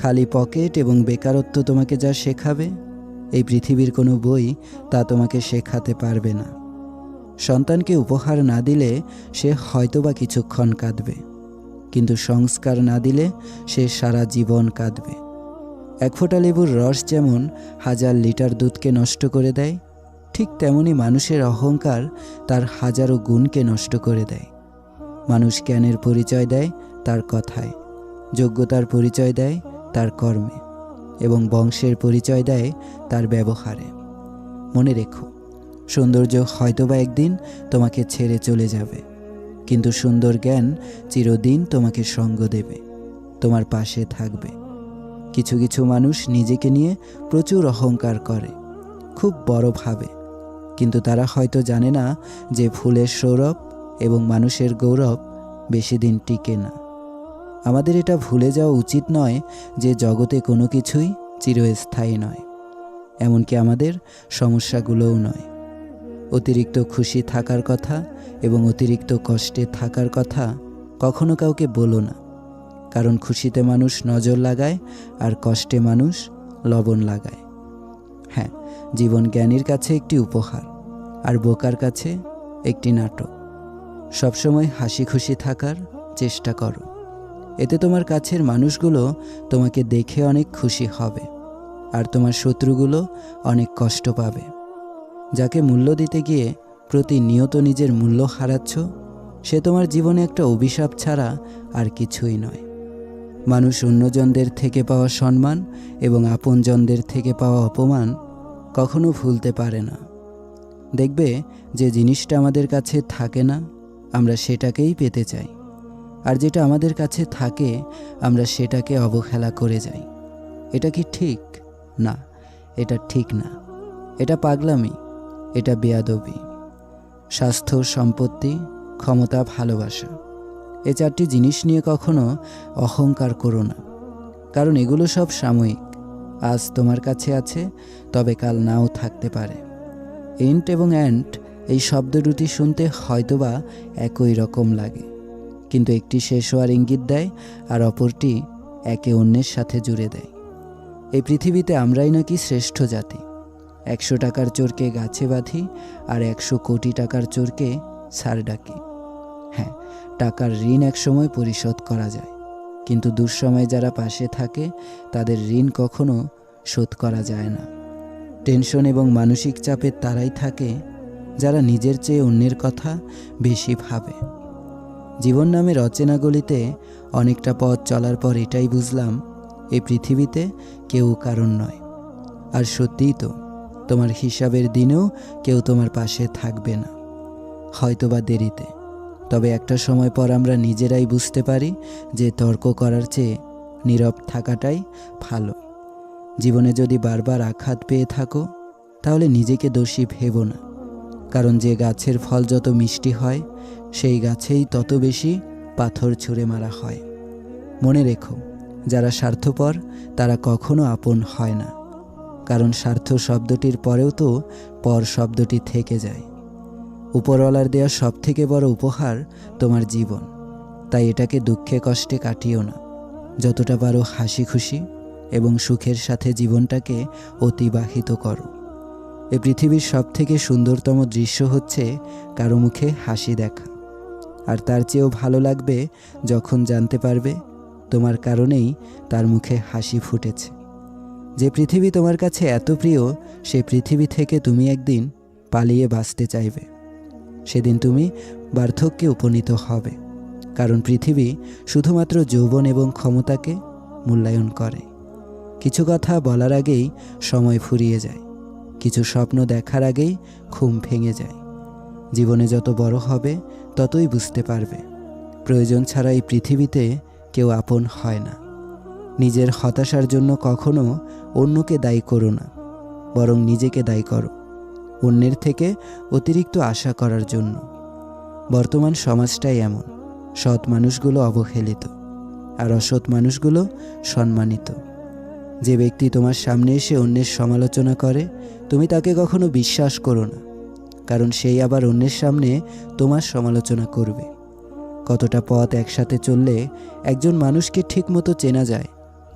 খালি পকেট এবং বেকারত্ব তোমাকে যা শেখাবে, এই পৃথিবীর কোনো বই তা তোমাকে শেখাতে পারবে না। সন্তানকে উপহার না দিলে সে হয়তোবা কিছুক্ষণ কাঁদবে, কিন্তু সংস্কার না দিলে সে সারা জীবন কাঁদবে। এক ফোঁটা লেবুর রস যেমন হাজার লিটার দুধকে নষ্ট করে দেয়, ঠিক তেমনি মানুষের অহংকার তার হাজারো গুণকে নষ্ট করে দেয়। মানুষ জ্ঞানের পরিচয় দেয় তার কথায়, যোগ্যতার পরিচয় দেয় তার কর্মে এবং বংশের পরিচয় দেয় তার ব্যবহারে। মনে রেখো, সৌন্দর্য হয়তোবা একদিন তোমাকে ছেড়ে চলে যাবে, কিন্তু সুন্দর জ্ঞান চিরদিন তোমাকে সঙ্গ দেবে, তোমার পাশে থাকবে। কিছু কিছু মানুষ নিজেকে নিয়ে প্রচুর অহংকার করে, খুব বড় ভাবে, কিন্তু তারা হয়তো জানে না যে ফুলের সৌরভ এবং মানুষের গৌরব বেশি দিন টিকে না। আমাদের এটা ভুলে যাওয়া উচিত নয় যে জগতে কোনো কিছুই চিরস্থায়ী নয়, এমনকি আমাদের সমস্যাগুলোও নয়। অতিরিক্ত খুশি থাকার কথা এবং অতিরিক্ত কষ্টে থাকার কথা কখনো কাউকে বলো না, কারণ খুশিতে মানুষ নজর লাগায় আর কষ্টে মানুষ লবণ লাগায়। হ্যাঁ জীবন জ্ঞানীর কাছে একটি উপহার, আর বোকার কাছে একটি নাটক। সবসময় হাসি খুশি থাকার চেষ্টা করো। এতে তোমার কাছের মানুষগুলো তোমাকে দেখে অনেক খুশি হবে, আর তোমার শত্রুগুলো অনেক কষ্ট পাবে। যাকে মূল্য দিতে গিয়ে প্রতিনিয়ত নিজের মূল্য হারাচ্ছ, সে তোমার জীবনে একটা অভিশাপ ছাড়া আর কিছুই নয়। মানুষ অন্যজনদের থেকে পাওয়া সম্মান এবং আপনজনদের থেকে পাওয়া অপমান কখনো ভুলতে পারে না। দেখবে যে জিনিসটা আমাদের কাছে থাকে না, আমরা সেটাকেই পেতে চাই। আর যেটা আমাদের কাছে থাকে, আমরা সেটাকে অবহেলা করে যাই। এটা কি ঠিক? না, এটা ঠিক না। এটা পাগলামি, এটা বেয়াদবি। স্বাস্থ্য, সম্পত্তি, ক্ষমতা, ভালোবাসা। এ চারটি জিনিস নিয়ে কখনো অহংকার করো না। কারণ এগুলো সব সাময়িক। আজ তোমার কাছে আছে, তবে কাল নাও থাকতে পারে। এন্ট এবং অ্যান্ট এই শব্দ দুটি শুনতে হয়তোবা একই রকম লাগে। কিন্তু একটি শেষ হওয়ার ইঙ্গিত দেয় আর অপরটি একে অন্যের সাথে জুড়ে দেয়। এই পৃথিবীতে আমরাই নাকি শ্রেষ্ঠ জাতি। একশো টাকার চোরকে গাছে বাঁধি আর একশো কোটি টাকার চোরকে সার ডাকি। হ্যাঁ টাকার ঋণ একসময় পরিশোধ করা যায়। কিন্তু দুঃসময়ে যারা পাশে থাকে, তাদের ঋণ কখনো শোধ করা যায় না। টেনশন এবং মানসিক চাপে তারাই থাকে, যারা নিজের চেয়ে অন্যের কথা বেশি ভাবে। জীবন নামের অচেনা গলিতে অনেকটা পথ চলার পর এটাই বুঝলাম এই পৃথিবীতে কেউ কারণ নয়। আর সত্যিই তো, তোমার হিসাবের দিনেও কেউ তোমার পাশে থাকবে না। হয়তোবা দেরিতে, তবে একটা সময় পর আমরা নিজেরাই বুঝতে পারি যে তর্ক করার চেয়ে নীরব থাকাটাই ভালো। জীবনে যদি বারবার আঘাত পেয়ে থাকো, তাহলে নিজেকে দোষী ভেবো না। কারণ যে গাছের ফল যত মিষ্টি হয়, সেই গাছেই তত বেশি পাথর ছুঁড়ে মারা হয়। মনে রেখো, যারা স্বার্থপর, তারা কখনো আপন হয় না। কারণ স্বার্থ শব্দটির পরেও তো পর শব্দটি থেকে যায়। উপরওয়ালার দেওয়া সব থেকে বড় উপহার তোমার জীবন। তাই এটাকে দুঃখে কষ্টে কাটিও না। যতটা পারো হাসি খুশি এবং সুখের সাথে জীবনটাকে অতিবাহিত করো। এ পৃথিবীর সব থেকে সুন্দরতম দৃশ্য হচ্ছে কারও মুখে হাসি দেখা। আর তার চেয়েও ভালো লাগবে যখন জানতে পারবে তোমার কারণেই তার মুখে হাসি ফুটেছে। যে পৃথিবী তোমার কাছে এত প্রিয়, সে পৃথিবী থেকে তুমি একদিন পালিয়ে বাঁচতে চাইবে। সেদিন তুমি বার্ধক্যে উপনীত হবে, কারণ পৃথিবী শুধুমাত্র যৌবন এবং ক্ষমতাকে মূল্যায়ন করে। কিছু কথা বলার আগেই সময় ফুরিয়ে যায়। কিছু স্বপ্ন দেখার আগেই ঘুম ভেঙে যায়। জীবনে যত বড় হবে, ততই বুঝতে পারবে। প্রয়োজন ছাড়া এই পৃথিবীতে কেউ আপন হয় না। নিজের হতাশার জন্য কখনো অন্যকে দায়ী করো না, বরং নিজেকে দায়ী করো, অন্যের থেকে অতিরিক্ত আশা করার জন্য। বর্তমান সমাজটাই এমন, সৎ মানুষগুলো অবহেলিত, আর অসৎ মানুষগুলো সম্মানিত। যে ব্যক্তি তোমার সামনে এসে অন্যের সমালোচনা করে, তুমি তাকে কখনো বিশ্বাস করো না, কারণ সেই আবার অন্যের সামনে তোমার সমালোচনা করবে। কতটা পথ একসাথে চললে একজন মানুষকে ঠিকমতো চেনা যায়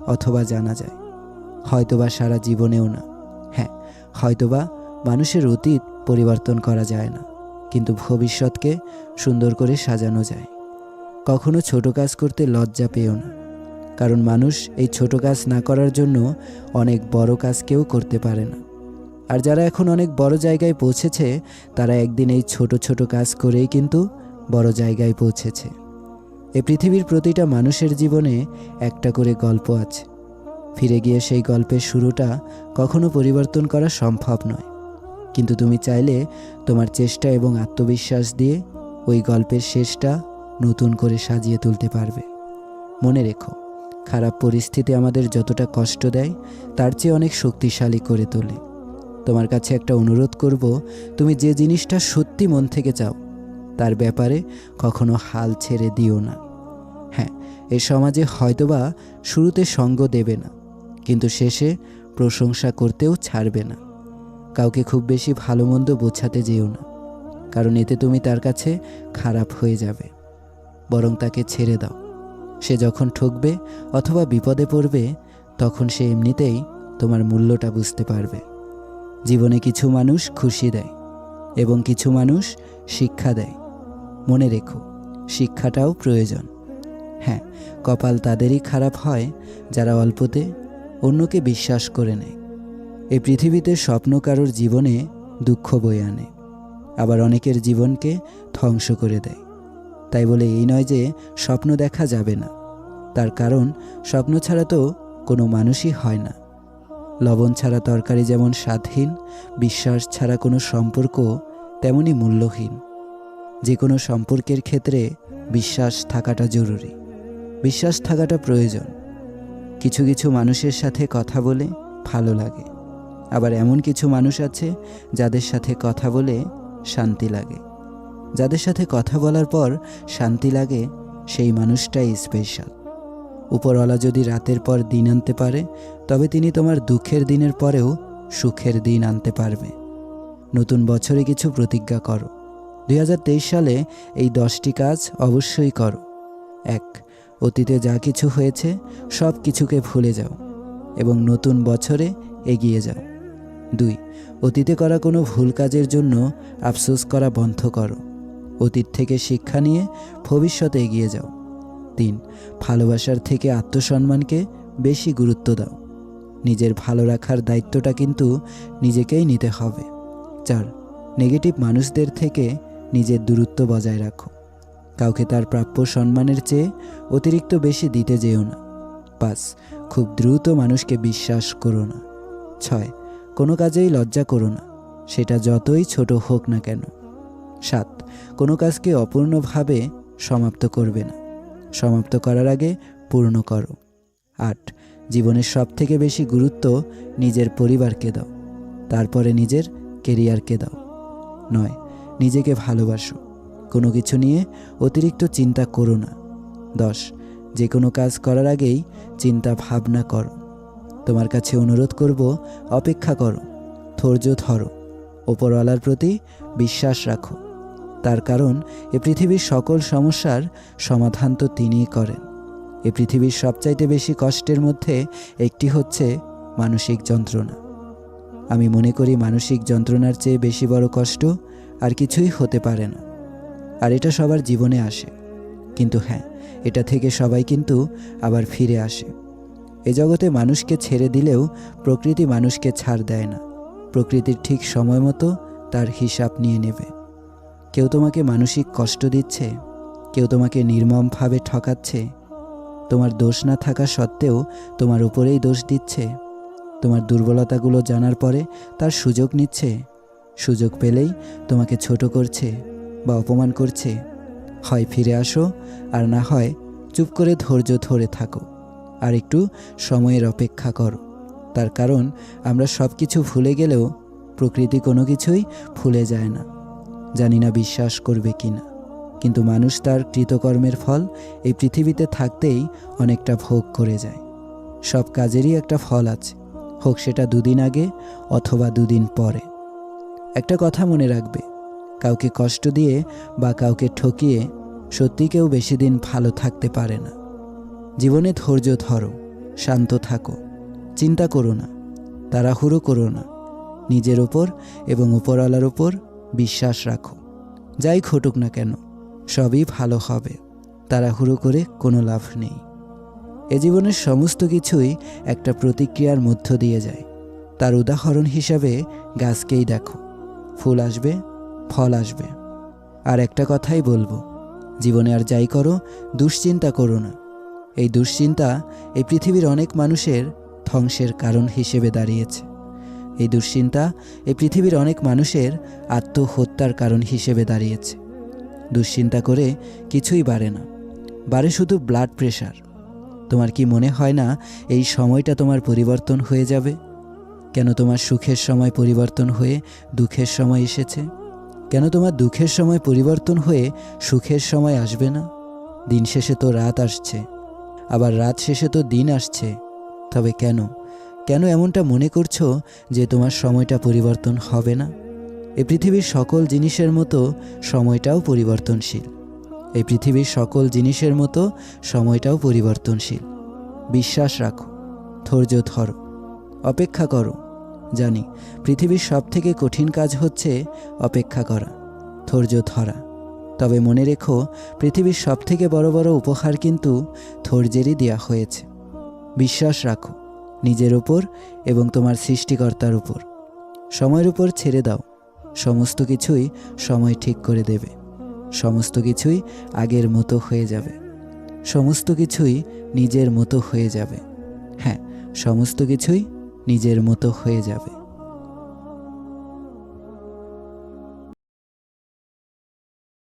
অথবা জানা যায়, হয়তোবা সারা জীবনেও না। হ্যাঁ হয়তোবা মানুষের অতীত পরিবর্তন করা যায় না, কিন্তু ভবিষ্যৎকে সুন্দর করে সাজানো যায়। কখনো ছোট কাজ করতে লজ্জা পেও না। কারণ মানুষ এই ছোট কাজ না করার জন্য অনেক বড় কাজ কেউ করতে পারে না। আর যারা এখন অনেক বড় জায়গায় পৌঁছেছে, তারা একদিন এই ছোট ছোট কাজ করেই কিন্তু বড় জায়গায় পৌঁছেছে। এ পৃথিবীর প্রতিটা মানুষের জীবনে একটা করে গল্প আছে। ফিরে গিয়ে সেই গল্পের শুরুটা কখনো পরিবর্তন করা সম্ভব নয়। কিন্তু তুমি চাইলে তোমার চেষ্টা এবং আত্মবিশ্বাস দিয়ে ওই গল্পের শেষটা নতুন করে সাজিয়ে তুলতে পারবে। মনে রেখো খারাপ পরিস্থিতি আমাদের যতটা কষ্ট দেয়, তার চেয়ে অনেক শক্তিশালী করে তোলে। তোমার কাছে একটা অনুরোধ করব, তুমি যে জিনিসটা সত্যি মন থেকে চাও, তার ব্যাপারে কখনো হাল ছেড়ে দিও না। হ্যাঁ এ সমাজে হয়তোবা শুরুতে সঙ্গ দেবে না, কিন্তু শেষে প্রশংসা করতেও ছাড়বে না। কাউকে খুব বেশি ভালো মন্দ বোঝাতে যেও না, কারণ এতে তুমি তার কাছে খারাপ হয়ে যাবে, বরং তাকে ছেড়ে দাও। সে যখন ঠকবে অথবা বিপদে পড়বে, তখন সে এমনিতেই তোমার মূল্যটা বুঝতে পারবে। জীবনে কিছু মানুষ খুশি দেয় এবং কিছু মানুষ শিক্ষা দেয়। মনে রেখো, শিক্ষাটাও প্রয়োজন। হ্যাঁ কপাল তাদেরই খারাপ হয় যারা অল্পতে অন্যকে বিশ্বাস করে নেয়। এই পৃথিবীতে স্বপ্ন কারোর জীবনে দুঃখ বয়ে আনে, আবার অনেকের জীবনকে ধ্বংস করে দেয়। তাই বলে এই নয় যে স্বপ্ন দেখা যাবে না। তার কারণ, স্বপ্ন ছাড়া তো কোনো মানুষই হয় না। লবণ ছাড়া তরকারি যেমন স্বাদহীন, বিশ্বাস ছাড়া কোনো সম্পর্ক তেমনই মূল্যহীন। যে কোনো সম্পর্কের ক্ষেত্রে বিশ্বাস থাকাটা জরুরি। বিশ্বাস থাকাটা প্রয়োজন। কিছু কিছু মানুষের সাথে কথা বলে ভালো লাগে। আবার এমন কিছু মানুষ আছে যাদের সাথে কথা বলে শান্তি লাগে। যাদের সাথে কথা বলার পর শান্তি লাগে, সেই মানুষটাই স্পেশাল উপরওয়ালা যদি রাতের পর দিন আনতে পারে, তবে তিনি তোমার দুঃখের দিনের পরেও সুখের দিন আনতে পারবে। নতুন বছরে কিছু প্রতিজ্ঞা করো। দুই হাজার তেইশ সালে এই দশটি কাজ অবশ্যই করো। এক, অতীতে যা কিছু হয়েছে, সব কিছুকে ভুলে যাও এবং নতুন বছরে এগিয়ে যাও। দুই, অতীতে করা কোনো ভুল কাজের জন্য আফসোস করা বন্ধ করো। অতীত থেকে শিক্ষা নিয়ে ভবিষ্যতে এগিয়ে যাও। তিন, ভালোবাসার থেকে আত্মসম্মানকে বেশি গুরুত্ব দাও। নিজের ভালো রাখার দায়িত্বটা কিন্তু নিজেকেই নিতে হবে। চার, নেগেটিভ মানুষদের থেকে নিজের দূরত্ব বজায় রাখো। কাউকে তার প্রাপ্য সম্মানের চেয়ে অতিরিক্ত বেশি দিতে যেও না। পাঁচ, খুব দ্রুত মানুষকে বিশ্বাস করো না। ছয়, কোনো কাজেই লজ্জা করো না। সেটা যতই ছোট হোক না কেন। সাত। কোনো কাজকে অপূর্ণভাবে সমাপ্ত করবে না। সমাপ্ত করার আগে পূর্ণ করো। আট। জীবনের সব থেকে বেশি গুরুত্ব নিজের পরিবারকে দাও। তারপরে নিজের কেরিয়ারকে দাও। নয়। নিজেকে ভালোবাসো। কোনো কিছু নিয়ে অতিরিক্ত চিন্তা করো না। দশ। যে কোনো কাজ করার আগেই চিন্তা ভাবনা করো। তোমার কাছে অনুরোধ করব, অপেক্ষা করো। ধৈর্য ধরো। ওপরওয়ালার প্রতি বিশ্বাস রাখো। তার কারণ এ পৃথিবীর সকল সমস্যার সমাধান তো তিনিই করেন। এ পৃথিবীর সবচাইতে বেশি কষ্টের মধ্যে একটি হচ্ছে মানসিক যন্ত্রণা। আমি মনে করি মানসিক যন্ত্রণার চেয়ে বেশি বড় কষ্ট আর কিছুই হতে পারে না। আর এটা সবার জীবনে আসে। কিন্তু হ্যাঁ এটা থেকে সবাই কিন্তু আবার ফিরে আসে। এ জগতে মানুষকে ছেড়ে দিলেও প্রকৃতি মানুষকে ছাড় দেয় না। প্রকৃতির ঠিক সময় মতো তার হিসাব নিয়ে নেবে। কেউ তোমাকে মানসিক কষ্ট দিচ্ছে, কেউ তোমাকে নির্মমভাবে ঠকাচ্ছে। তোমার দোষ না থাকা সত্ত্বেও তোমার উপরেই দোষ দিচ্ছে। তোমার দুর্বলতাগুলো জানার পরে তার সুযোগ নিচ্ছে। সুযোগ পেলেই তোমাকে ছোট করছে বা অপমান করছে। হয় ফিরে আসো, আর না হয় চুপ করে ধৈর্য ধরে থাকো। আর একটু সময়ের অপেক্ষা করো। তার কারণ আমরা সব কিছু ভুলে গেলেও প্রকৃতি কোনো কিছুই ভুলে যায় না। জানি না বিশ্বাস করবে কি না কিন্তু মানুষ তার কৃতকর্মের ফল এই পৃথিবীতে থাকতেই অনেকটা ভোগ করে যায়। সব কাজেরই একটা ফল আছে, হোক সেটা দুদিন আগে অথবা দুদিন পরে। একটা কথা মনে রাখবে, কাউকে কষ্ট দিয়ে বা কাউকে ঠকিয়ে সত্যি কেউ বেশি দিন ভালো থাকতে পারে না। জীবনে ধৈর্য ধরো, শান্ত থাকো, চিন্তা করো না, তাড়াহুড়ো করো না, নিজের ওপর এবং উপরওয়ালার ওপর বিশ্বাস রাখো। যাই ঘটুক না কেন, সবই ভালো হবে। তাড়াহুড়ো করে কোনো লাভ নেই। এ জীবনের সমস্ত কিছুই একটা প্রতিক্রিয়ার মধ্য দিয়ে যায়। তার উদাহরণ হিসাবে গাছকেই দেখো। ফুল আসবে, ফল আসবে। আর একটা কথাই বলব, জীবনে আর যাই করো, দুশ্চিন্তা করো না। এই দুশ্চিন্তা এই পৃথিবীর অনেক মানুষের ধ্বংসের কারণ হিসেবে দাঁড়িয়েছে। এই দুশ্চিন্তা এই পৃথিবীর অনেক মানুষের আত্মহত্যার কারণ হিসেবে দাঁড়িয়েছে। দুশ্চিন্তা করে কিছুই বাড়ে না। বাড়ে শুধু ব্লাড প্রেশার তোমার কি মনে হয় না এই সময়টা তোমার পরিবর্তন হয়ে যাবে? কেন তোমার সুখের সময় পরিবর্তন হয়ে দুঃখের সময় এসেছে? কেন তোমার দুঃখের সময় পরিবর্তন হয়ে সুখের সময় আসবে না? দিন শেষে তো রাত আসছে। আবার রাত শেষে তো দিন আসছে। তবে কেন? কেন এমনটা মনে করছ যে তোমার সময়টা পরিবর্তন হবে না? এই পৃথিবীর সকল জিনিসের মতো সময়টাও পরিবর্তনশীল। এই পৃথিবীর সকল জিনিসের মতো সময়টাও পরিবর্তনশীল। বিশ্বাস রাখো, ধৈর্য ধরো, অপেক্ষা করো। জানি, পৃথিবীর সব থেকে কঠিন কাজ হচ্ছে অপেক্ষা করা, ধৈর্য ধরা। তবে মনে রেখো, পৃথিবীর সব থেকে বড় বড় উপহার কিন্তু ধৈর্যেরই দেওয়া হয়েছে। বিশ্বাস রাখো নিজের উপর এবং তোমার সৃষ্টিকর্তার উপর। সময়ের উপর ছেড়ে দাও। সমস্ত কিছুই সময় ঠিক করে দেবে। সমস্ত কিছুই আগের মতো হয়ে যাবে। সমস্ত কিছুই নিজের মতো হয়ে যাবে। হ্যাঁ সমস্ত কিছুই নিজের মতো হয়ে যাবে।